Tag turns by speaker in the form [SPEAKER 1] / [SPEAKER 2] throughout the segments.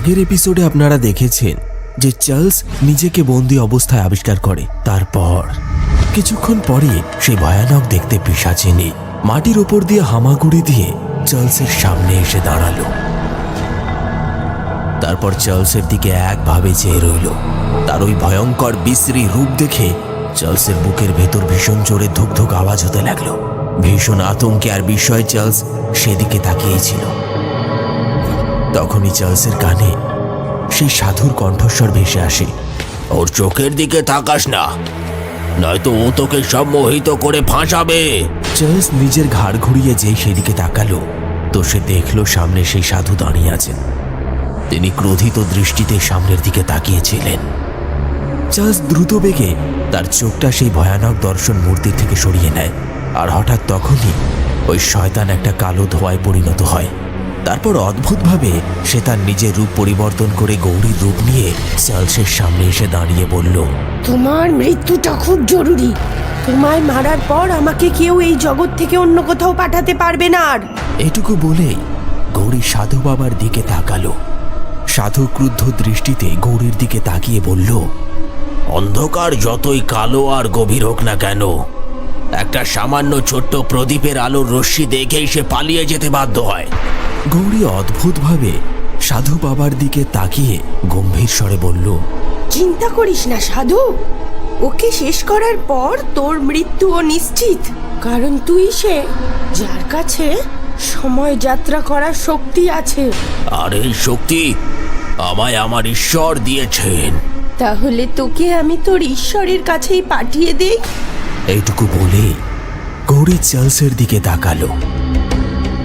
[SPEAKER 1] আগের এপিসোডে আপনারা দেখেছেন যে চার্লস নিজেকে বন্দি অবস্থায় আবিষ্কার করে। তারপর কিছুক্ষণ পরে সে ভয়ানক দেখতে পিসাচিনি মাটির ওপর দিয়ে হামাগুড়ি দিয়ে চার্লসের সামনে এসে দাঁড়াল। তারপর চার্লসের দিকে একভাবে চেয়ে রইল। তার ওই ভয়ঙ্কর, বিশ্রী রূপ দেখে চার্লসের বুকের ভেতর ভীষণ জোরে ধুক ধুক আওয়াজ হতে লাগল। ভীষণ আতঙ্কে আর বিস্ময়ে চার্লস সেদিকে তাকিয়েছিল। তখনই চার্লসের কানে সেই সাধুর কণ্ঠস্বর ভেসে আসে। ওর চোখের দিকে তাকাস না। নয়তো ও তোকে সম্মোহিত করে ফাঁসাবে। চার্লস নিজের ঘাড় ঘুরিয়ে যেই সেদিকে তাকালো তো সে দেখল সামনে সেই সাধু দাঁড়িয়ে আছেন। তিনি ক্রোধিত দৃষ্টিতে সামনের দিকে তাকিয়েছিলেন। চার্লস দ্রুত বেগে তার চোখটা সেই ভয়ানক দর্শন মূর্তির থেকে সরিয়ে নেয় আর হঠাৎ তখনই ওই শয়তান একটা কালো ধোঁয়ায় পরিণত হয়। তারপর অদ্ভুতভাবে সে তার নিজের রূপ পরিবর্তন করে গৌরীর রূপ নিয়ে চার্লসের সামনে এসে দাঁড়িয়ে বলল
[SPEAKER 2] তোমার মৃত্যুটা খুব জরুরি। তোমায় মারার পর আমাকে কেউ এই জগৎ থেকে অন্য কোথাও পাঠাতে পারবে না আর।
[SPEAKER 1] এটুকু বলেই গৌরী সাধু বাবার দিকে তাকালো। সাধু ক্রুদ্ধ দৃষ্টিতে গৌরীর দিকে তাকিয়ে বলল অন্ধকার যতই কালো আর গভীর হোক না কেন একটা সামান্য ছোট্ট প্রদীপের আলোর রশ্মি দেখেই সে পালিয়ে যেতে বাধ্য হয়। গৌরী অদ্ভুতভাবে সাধু বাবার দিকে তাকিয়ে গম্ভীর স্বরে বলল
[SPEAKER 2] চিন্তা করিস না সাধু। ওকে শেষ করার পর তোর মৃত্যুও নিশ্চিত। কারণ তুই সে যার কাছে সময় যাত্রা করার শক্তি আছে।
[SPEAKER 1] আর এই শক্তি আমায় আমার ঈশ্বর দিয়েছেন।
[SPEAKER 2] তাহলে তোকে আমি তোর ঈশ্বরের কাছেই পাঠিয়ে দেই?
[SPEAKER 1] এইটুকু বলে গৌরী চার্লসের দিকে তাকালো।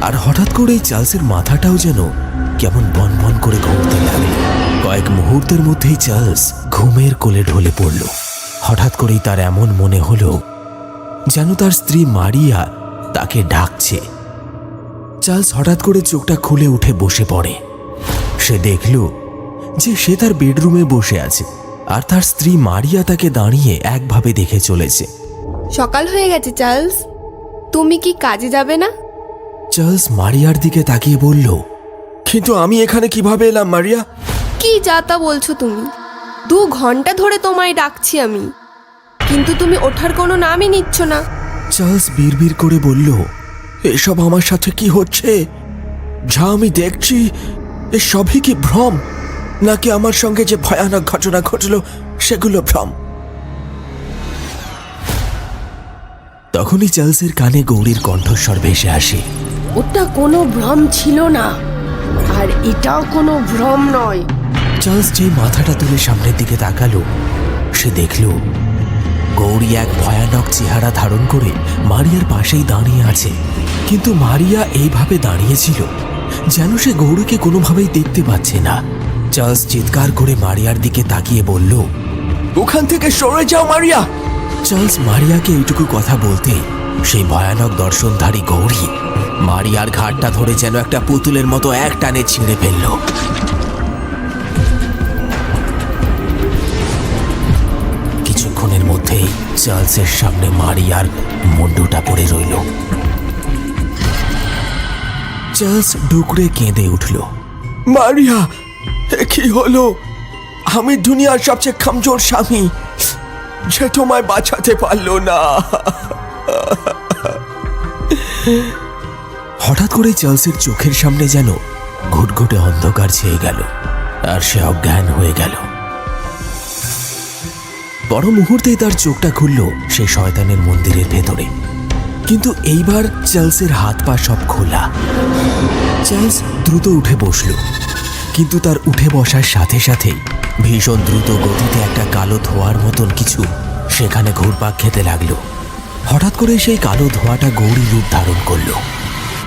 [SPEAKER 1] আর হঠাৎ করেই চার্লসের মাথাটাও যেন কেমন বন বন করে ঘুরতে লাগল। কয়েক মুহূর্তের মধ্যেই চার্লস ঘুমের কোলে ঢলে পড়ল। হঠাৎ করেই তার এমন মনে হলো যেন তার স্ত্রী মারিয়া তাকে ডাকছে। চার্লস হঠাৎ করে চোখটা খুলে উঠে বসে পড়ে। সে দেখল যে সে তার বেডরুমে বসে আছে আর তার স্ত্রী মারিয়া তাকে দাঁড়িয়ে একভাবে দেখে চলেছে।
[SPEAKER 3] সকাল হয়ে গেছে, চার্লস। তুমি কি কাজে যাবে না?
[SPEAKER 1] চার্লস মারিয়ার দিকে তাকিয়ে বলল কিন্তু আমি এখানে কীভাবে এলাম মারিয়া?
[SPEAKER 3] কি যা তা বলছো তুমি? দু ঘণ্টা ধরে তোমায় ডাকছি আমি। কিন্তু তুমি ওঠার কোনো নামই নিচ্ছ না।
[SPEAKER 1] চার্লস বিড়বিড় করে বলল এসব আমার সাথে কি হচ্ছে? যা আমি দেখছি এ সবই কি ভ্রম? নাকি আমার সঙ্গে যে ভয়ানক ঘটনা ঘটলো সেগুলো ভ্রম? তখনই চার্লসের কানে গৌরীর কণ্ঠস্বর ভেসে আসে।
[SPEAKER 2] ওটা কোনো ভ্রম ছিল না। আর এটাও কোনো ভ্রম নয়।
[SPEAKER 1] চার্লস যে মাথাটা তুলে সামনের দিকে তাকালো সে দেখল গৌরী এক ভয়ানক চেহারা ধারণ করে মারিয়ার পাশেই দাঁড়িয়ে আছে। কিন্তু মারিয়া এইভাবে দাঁড়িয়েছিল যেন সে গৌরীকে কোনোভাবেই দেখতে পাচ্ছে না। চার্লস চিৎকার করে মারিয়ার দিকে তাকিয়ে বলল ওখান থেকে সরে যাও মারিয়া! চার্লস মারিয়াকে এইটুকু কথা বলতে সেই ভয়ানক দর্শনধারী গৌরী মারিয়ার ঘাটটা ধরে যেন একটা পুতুলের মতো এক টানে ছিঁড়ে ফেলল। কিছুক্ষণের মধ্যেই চার্লসের সামনে মারিয়ার মুন্ডুটা পড়ে রইল। চার্লস ডুকরে কেঁদে উঠল। মারিয়া কি হলো? আমি দুনিয়ার সবচেয়ে কমজোর স্বামী, যে তোমায় বাঁচাতে পারল না। হঠাৎ করে চার্লসের চোখের সামনে যেন ঘুটঘুটে অন্ধকার ছেয়ে গেল, আর সে অজ্ঞান হয়ে গেল। বড় মুহূর্তেই তার চোখটা খুলল সেই শয়তানের মন্দিরের ভেতরে। কিন্তু এইবার চার্লসের হাত পা সব খোলা। চার্লস দ্রুত উঠে বসল, কিন্তু তার উঠে বসার সাথে সাথেই ভীষণ দ্রুত গতিতে একটা কালো ধোয়ার মতন কিছু সেখানে ঘুরপাক খেতে লাগল। হঠাৎ করে সেই কালো ধোঁয়াটা গৌরী রূপ ধারণ করল।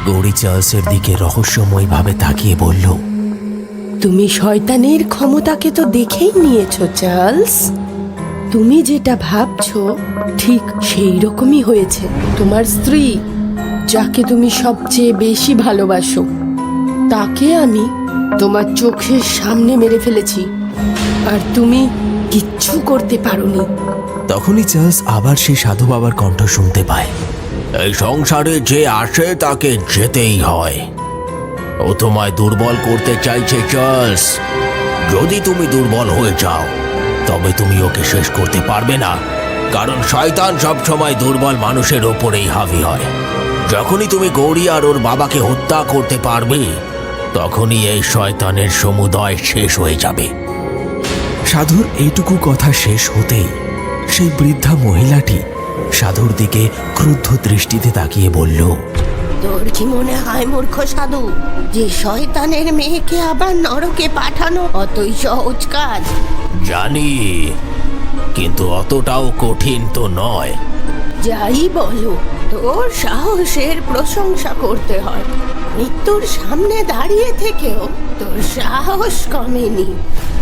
[SPEAKER 1] গৌরী চার্লসের দিকে রহস্যময়ভাবে তাকিয়ে বলল
[SPEAKER 2] তুমি শয়তানের ক্ষমতাকে তো দেখেই নিয়েছো চার্লস। তুমি যেটা ভাবছ ঠিক সেই রকমই হয়েছে। তোমার স্ত্রী যাকে তুমি সবচেয়ে বেশি ভালোবাসো তাকে আমি তোমার চোখের সামনে মেরে ফেলেছি আর তুমি কিচ্ছু করতে পারোনি।
[SPEAKER 1] তখনই চার্লস আবার সেই সাধু বাবার কণ্ঠ শুনতে পায়। এই সংসারে যে আসে তাকে যেতেই হয়। ও তোমায় দুর্বল করতে চাইছে, চার্লস। যদি তুমি দুর্বল হয়ে যাও, তবে তুমি ওকে শেষ করতে পারবে না। কারণ শয়তান সবসময় দুর্বল মানুষের ওপরেই হাবি হয়। যখনই তুমি গৌরী আর ওর বাবাকে হত্যা করতে পারবে, তখনই এই শয়তানের সমুদয় শেষ হয়ে যাবে। সাধুর এইটুকু কথা শেষ হতেই সেই বৃদ্ধা মহিলাটি সাধুর দিকে ক্রুদ্ধ দৃষ্টিতে তাকিয়ে বলল
[SPEAKER 2] তোর কি মনে হয় মূর্খ সাধু? যে শয়তানের মেয়েকে আবার নরকে পাঠানো অতই সহজ কাজ।
[SPEAKER 1] জানি কিন্তু অতটাও কঠিন তো নয়।
[SPEAKER 2] যাই বলো তোর সাহসের প্রশংসা করতে হয়। মৃত্যুর সামনে দাঁড়িয়ে থেকেও তোর সাহস কমেনি।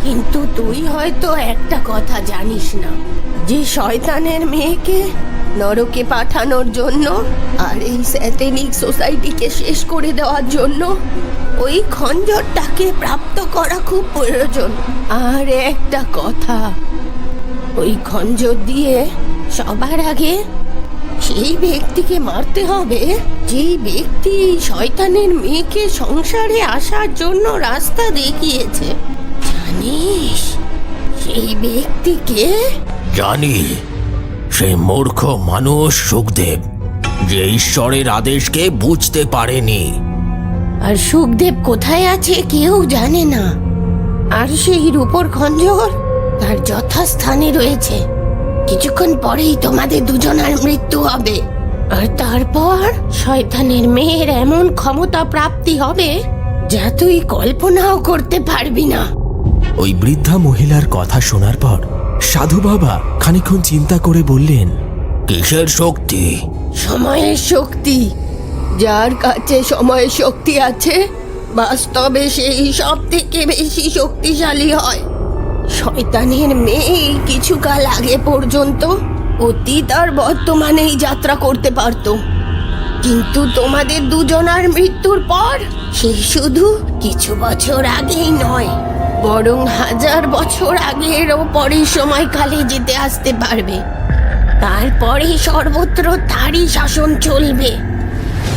[SPEAKER 2] কিন্তু তুই হয়তো একটা কথা জানিস না। যে শয়তানের মেয়েকে নরকে পাঠানোর জন্য আর এই স্যাটেনিক সোসাইটিকে শেষ করে দেওয়ার জন্য ওই খঞ্জরটাকে প্রাপ্ত করা খুব প্রয়োজন। আর একটা কথা, ওই খঞ্জর দিয়ে সবার আগে সেই ব্যক্তিকে মারতে হবে, যেই ব্যক্তি শয়তানের মেয়েকে সংসারে আসার জন্য রাস্তা দেখিয়েছে। জানিস, সেই ব্যক্তিকে
[SPEAKER 1] জানি। সেই মূর্খ মানুষ সুখদেব যে ঈশ্বরের আদেশকে বুঝতে পারেনি।
[SPEAKER 2] আর সুখদেব কোথায় আছে কেউ জানে না। আর সেই রূপর খঞ্জর তার যথাস্থানে রয়েছে। কিছুক্ষণ পরেই তোমাদের দুজনের মৃত্যু হবে। আর তারপর শয়তানের মেয়ের এমন ক্ষমতা প্রাপ্তি হবে যা তুই কল্পনাও করতে পারবি না।
[SPEAKER 1] ওই বৃদ্ধা মহিলার কথা শোনার পর সাধু বাবা খানিকক্ষণ চিন্তা করে বললেন কিসের শক্তি?
[SPEAKER 2] সময়ের শক্তি। যার কাছে সময়ের শক্তি আছে বাস্তবে সেই সব থেকে বেশি শক্তিশালী হয়। শয়তানের মেয়ে এই কিছুকাল আগে পর্যন্ত অতীত আর বর্তমানেই যাত্রা করতে পারতো। কিন্তু তোমাদের দুজনার মৃত্যুর পর সে শুধু কিছু বছর আগেই নয় বরং হাজার বছর আগেরও পরের সময়কালে যেতে আসতে পারবে। তারপরে সর্বত্র তারই শাসন চলবে।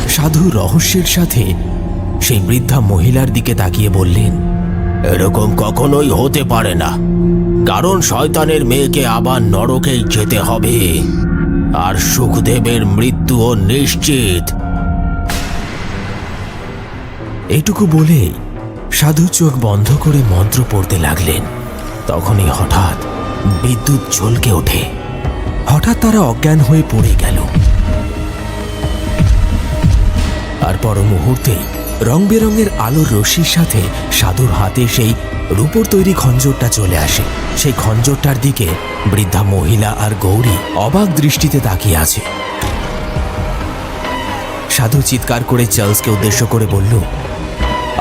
[SPEAKER 1] সাধু রহস্যের সাথে সেই বৃদ্ধা মহিলার দিকে তাকিয়ে বললেন এরকম কখনোই হতে পারে না। কারণ শয়তানের মেয়েকে আবার নরকেই যেতে হবে। আর সুখদেবের মৃত্যুও নিশ্চিত। এইটুকু বলে সাধু চোখ বন্ধ করে মন্ত্র পড়তে লাগলেন। তখনই হঠাৎ বিদ্যুৎ চলকে ওঠে। হঠাৎ তারা অজ্ঞান হয়ে পড়ে গেল। আর পর মুহূর্তে রং বেরঙের আলোর রশ্মির সাথে সাধুর হাতে সেই রূপর তৈরি খঞ্জরটা চলে আসে। সেই খঞ্জরটার দিকে বৃদ্ধা মহিলা আর গৌরী অবাক দৃষ্টিতে তাকিয়ে আছে। সাধু চিৎকার করে চার্লসকে উদ্দেশ্য করে বলল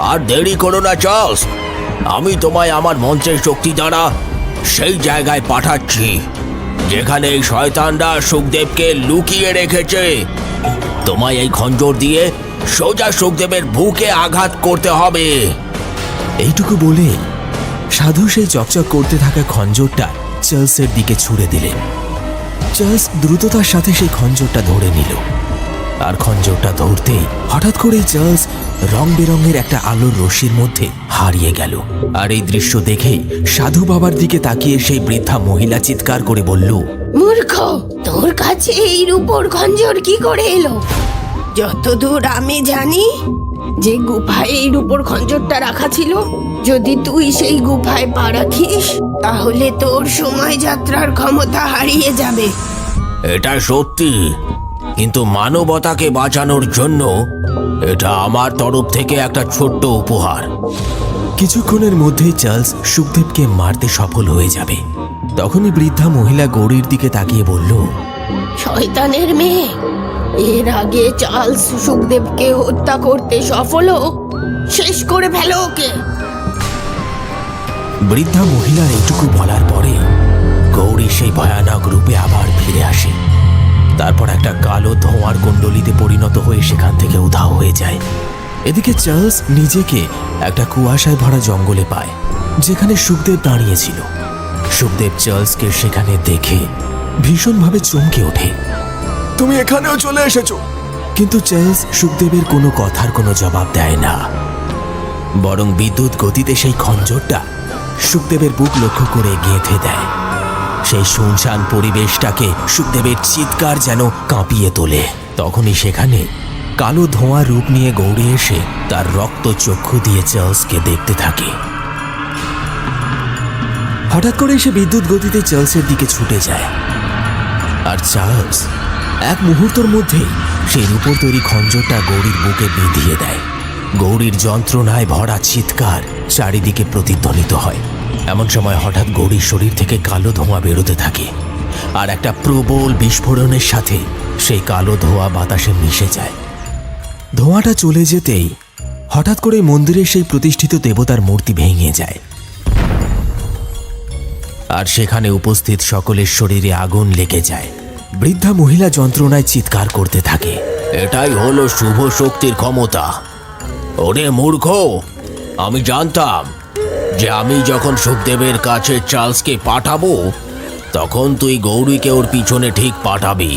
[SPEAKER 1] আর দেরি করো না, চার্লস। আমি তোমায় আমার মঞ্চের শক্তি দ্বারা সেই জায়গায় পাঠাচ্ছি, যেখানে এই শয়তানরা সুখদেবকে লুকিয়ে রেখেছে। তোমায় এই খঞ্জর দিয়ে সোজা সুখদেবের বুকে আঘাত করতে হবে। এইটুকু বলে সাধু সেই চকচক করতে থাকা খঞ্জরটা চার্লসের দিকে ছুড়ে দিলেন চার্লস দ্রুততার সাথে সেই খঞ্জরটা ধরে নিল। আর খঞ্জরটা ধরতেই হঠাৎ করেই চার্লস রং বেরঙের একটা আলোর রশ্মির মধ্যে হারিয়ে গেল। আর এই দৃশ্য দেখেই সাধু বাবার দিকে তাকিয়ে সেই বৃদ্ধা মহিলা চিৎকার করে বলল
[SPEAKER 2] মূর্খ তোর কাছে এই রূপর খঞ্জর কি করে এলো? যতদূর আমি জানি যে গুফায় এই রূপর খঞ্জরটা রাখা ছিল যদি তুই সেই গুফায় পা রাখিস তাহলে তোর সময় যাত্রার ক্ষমতা হারিয়ে যাবে।
[SPEAKER 1] এটা সত্যি। কিন্তু মানবতাকে বাঁচানোর জন্য এটা আমার তরফ থেকে একটা ছোট্ট উপহার। কিছুক্ষণের মধ্যেই চার্লস সুখদেবকে মারতে সফল হয়ে যাবে। তখনই বৃদ্ধা মহিলা গৌরীর দিকে তাকিয়ে বলল
[SPEAKER 2] শয়তানের মেয়ে এর আগে চার্লস সুখদেবকে হত্যা করতে সফল হোক শেষ করে ফেলো ওকে।
[SPEAKER 1] বৃদ্ধা মহিলার এইটুকু বলার পরে গৌরী সেই ভয়ানক রূপে আবার ফিরে আসে। তারপর একটা কালো ধোঁয়ার কুণ্ডলিতে পরিণত হয়ে সেখান থেকে উধাও হয়ে যায়। এদিকে চার্লস নিজেকে একটা কুয়াশায় ভরা জঙ্গলে পায় যেখানে সুখদেব দাঁড়িয়েছিল সুখদেব চার্লসকে সেখানে দেখে ভীষণভাবে চমকে ওঠে। তুমি এখানেও চলে এসেছ। কিন্তু চার্লস সুখদেবের কোনো কথার কোনো জবাব দেয় না। বরং বিদ্যুৎ গতিতে সেই খঞ্জরটা সুখদেবের বুক লক্ষ্য করে গেঁথে দেয়। সেই শুনশান পরিবেশটাকে সুখদেবের চিৎকার যেন কাঁপিয়ে তোলে। তখনই সেখানে কালো ধোঁয়া রূপ নিয়ে গৌড়ে এসে তার রক্ত চক্ষু দিয়ে চার্লসকে দেখতে থাকে। হঠাৎ করে সে বিদ্যুৎ গতিতে চার্লসের দিকে ছুটে যায়। আর চার্লস এক মুহূর্তের মধ্যেই সেই রূপর তৈরি খঞ্জরটা গৌরীর বুকে বিঁধিয়ে দেয়। গৌরীর যন্ত্রণায় ভরা চিৎকার চারিদিকে প্রতিধ্বনিত হয়। এমন সময় হঠাৎ গৌরীর শরীর থেকে কালো ধোঁয়া বেরোতে থাকে। আর একটা প্রবল বিস্ফোরণের সাথে সেই কালো ধোঁয়া বাতাসে মিশে যায়। ধোঁয়াটা চলে যেতেই হঠাৎ করে মন্দিরের সেই প্রতিষ্ঠিত দেবতার মূর্তি ভেঙে যায়। আর সেখানে উপস্থিত সকলের শরীরে আগুন লেগে যায়। বৃদ্ধা মহিলা যন্ত্রণায় চিৎকার করতে থাকে। এটাই হলো শুভ শক্তির ক্ষমতা। ওরে মূর্খ, আমি জানতাম যে আমি যখন সুখদেবের কাছে চার্লসকে পাঠাবো, তখন তুই গৌরীকে ওর পিছনে ঠিক পাঠাবি।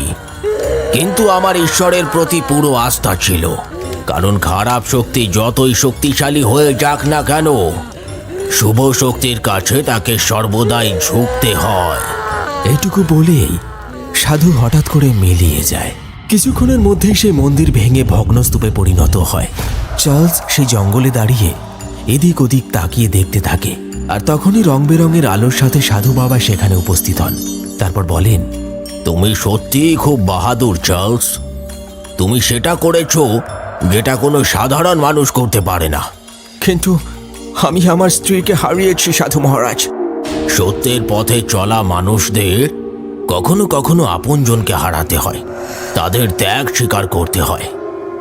[SPEAKER 1] কিন্তু আমার ঈশ্বরের প্রতি পুরো আস্থা ছিল, কারণ খারাপ শক্তি যতই শক্তিশালী হয়ে যাক না কেন, শুভ শক্তির কাছে তাকে সর্বদাই ঝুঁকতে হয়। এইটুকু বলেই সাধু হঠাৎ করে মিলিয়ে যায়। কিছুক্ষণের মধ্যেই সেই মন্দির ভেঙে ভগ্নস্তূপে পরিণত হয়। চার্লস সেই জঙ্গলে দাঁড়িয়ে এদিক ওদিক তাকিয়ে দেখতে থাকে। আর তখনই রং বেরঙের আলোর সাথে সাধু বাবা সেখানে উপস্থিত হন। তারপর বলেন তুমি সত্যিই খুব বাহাদুর চার্লস। তুমি সেটা করেছ যেটা কোনো সাধারণ মানুষ করতে পারে না। কিন্তু আমি আমার স্ত্রীকে হারিয়েছি সাধু মহারাজ। সত্যের পথে চলা মানুষদের কখনো কখনো আপনজনকে হারাতে হয়। তাদের ত্যাগ স্বীকার করতে হয়।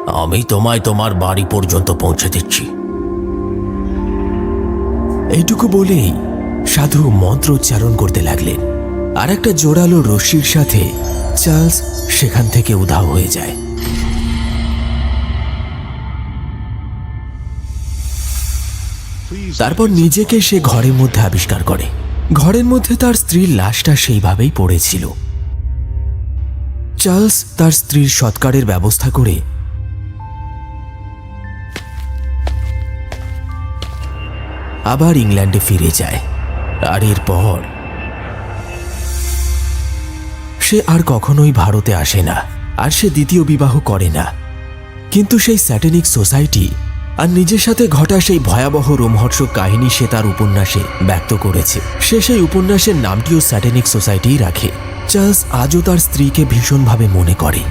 [SPEAKER 1] আমি তোমায় তোমার বাড়ি পর্যন্ত পৌঁছে দিচ্ছি। এইটুকু বলেই সাধু মন্ত্র উচ্চারণ করতে লাগলেন। আর একটা জোরালো রশ্মির সাথে চার্লস সেখান থেকে উধাও হয়ে যায়। তারপর নিজেকে সে ঘরের মধ্যে আবিষ্কার করে। ঘরের মধ্যে তার স্ত্রীর লাশটা সেইভাবেই পড়েছিল। চার্লস তার স্ত্রীর সৎকারের ব্যবস্থা করে আবার ইংল্যান্ডে ফিরে যায়। আর এরপর সে আর কখনোই ভারতে আসে না, আর সে দ্বিতীয় বিবাহ করে না। কিন্তু সেই স্যাটেনিক সোসাইটি আর নিজের সাথে ঘটা সেই ভয়াবহ রোমহর্ষক কাহিনী সে তার উপন্যাসে ব্যক্ত করেছে। সে সেই উপন্যাসের নামটিও স্যাটেনিক সোসাইটিই রাখে। চার্লস আজও তার স্ত্রীকে ভীষণভাবে মনে করে।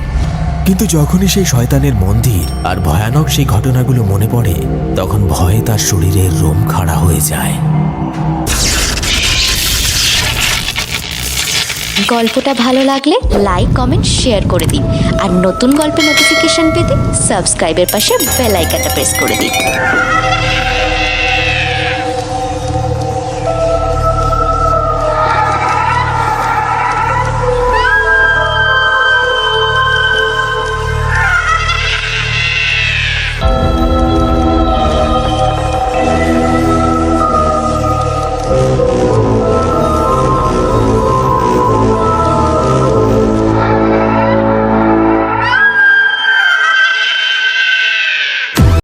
[SPEAKER 1] কিন্তু যখনই সেই শয়তানের মন্দির আর ভয়ানক সেই ঘটনাগুলো মনে পড়ে, তখন ভয়ে তার শরীরের রোম খাড়া হয়ে যায়।
[SPEAKER 4] গল্পটা ভালো লাগলে লাইক কমেন্ট শেয়ার করে দিন। আর নতুন গল্পের নোটিফিকেশন পেতে সাবস্ক্রাইবের পাশে বেল আইকনটা প্রেস করে দিন।